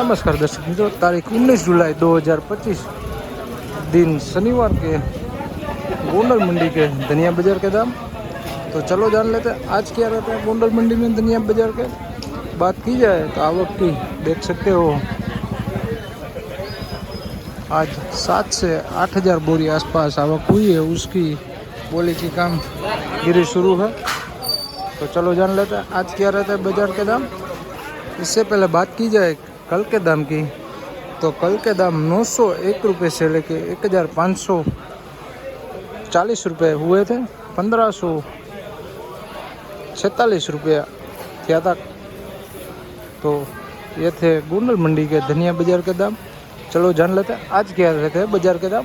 नमस्कार दर्शक मित्रों, तारीख 19 जुलाई 2025 दिन शनिवार के गोंडल मंडी के धनिया बाज़ार के दाम। तो चलो जान लेते हैं, आज क्या रहता है गोंडल मंडी में धनिया बाज़ार के? बात की जाए तो आवक की देख सकते हो। आज सात से आठ हज़ार बोरी आसपास आवक हुई है, उसकी बोली की काम गिरी शुरू है। तो चलो जान लेते हैं, आज क्या रहता है बाज़ार के दाम? इससे पहले बात की जाए कल के दाम की तो कल के दाम नौ सौ एक रुपये से लेके एक हज़ार पाँच सौ चालीस रुपये हुए थे पंद्रह सौ छैतालीस रुपया क्या था। तो ये थे गोंडल मंडी के धनिया बाज़ार के दाम। चलो जान लेते हैं आज क्या रहते हैं बाज़ार के दाम।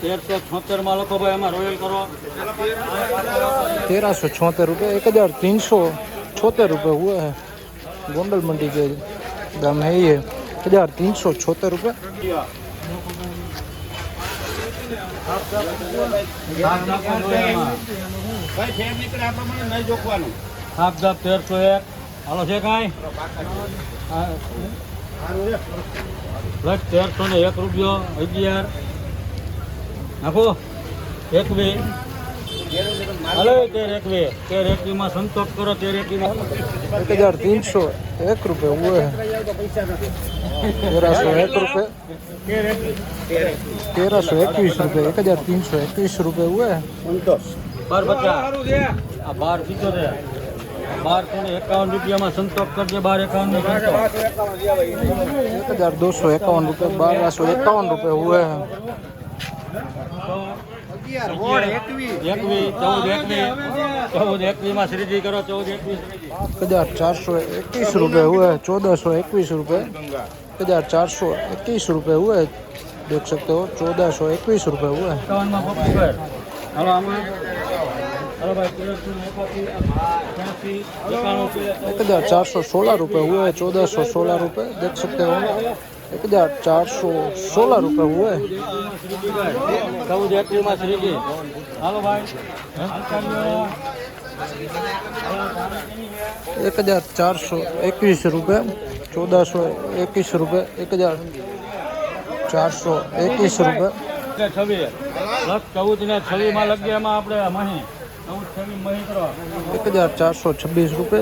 તેરસો છોતેર માં લખો ભાઈ એમાં રોયલ કરો तेरह सौ छोहत्तर रुपये एक हज़ार तीन सौ छोहत्तर रुपये हुए हैं गोंडल मंडी के दाम है ये एक हज़ार तीन सौ छोहत्तर रुपये સાત દસ તેરસો એક હાલો છે કાંઈ પ્લસ તેરસો ને એક રૂપિયો અગિયાર નાખો રેકવી. હલો તે રેકવી. તે રેકવીમાં સંતોપ કરો તે રેકવીમાં એક હજાર તીનસો એક રૂપિયા હોય તેરાસો એક રૂપિયા. તેરાસો એકવીસ રૂપિયા. એક હજાર તીનસો એકવીસ રૂપિયા હોય સંતોષ બાર પચાસ. આ બાર પીચોતેર બાર એકાવન રૂપિયામાં સંતોપ કરજે બાર એકાવન એક હજાર દોસો એકાવન રૂપિયા બારસો એકાવન રૂપિયા હોય सौ इक्यावन रुपये हुए हैं એકવી ચૌદ એકવી ચૌદ એકવીમાં શ્રીજી કરો ચૌદ એકવી एक हज़ार चार सौ इक्कीस रुपये हुए हैं चौदह सौ इक्कीस रुपये एक हज़ार चार सौ इक्कीस रुपये हुए हैं देख सकते हो चौदह सौ इक्कीस रुपये हुए हैं એકાવનમાં પપ્પી ભાઈ હાલો આમાં હાલો ભાઈ તેરસો ને એકાસી ત્યાંસી એકાણું एक हज़ार चार सौ सोलह रुपये हुए हैं चौदह सौ सोलह रुपये देख सकते हो एक हज़ार चार सौ सोलह रुपये हुए। एक हज़ार चार सौ इक्कीस रुपये चौदह सौ इक्कीस रुपये एक हज़ार चार सौ इक्कीस रुपये एक हज़ार चार सौ छब्बीस रुपये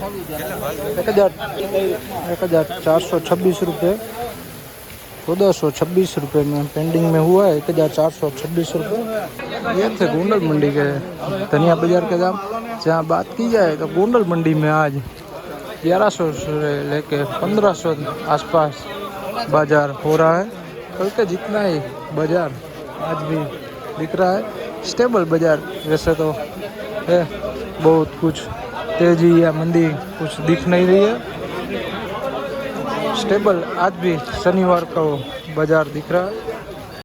एक हज़ार एक हज़ार चार सौ छब्बीस रुपये। चौदह सौ छब्बीस रुपये में पेंडिंग में हुआ है, एक हज़ार चार सौ छब्बीस रुपये। ये थे गोंडल मंडी के धनिया बाज़ार के दाम। जहाँ बात की जाए तो गोंडल मंडी में आज ग्यारह सौ से लेके पंद्रह सौ आसपास बाज़ार हो रहा है। कल के जितना ही बाज़ार आज भी दिख रहा है। स्टेबल बाज़ार, वैसे तो है, बहुत कुछ। तेज़ी या मंदी कुछ दिख नहीं रही है। स्टेबल आज भी शनिवार का बाज़ार दिख रहा है।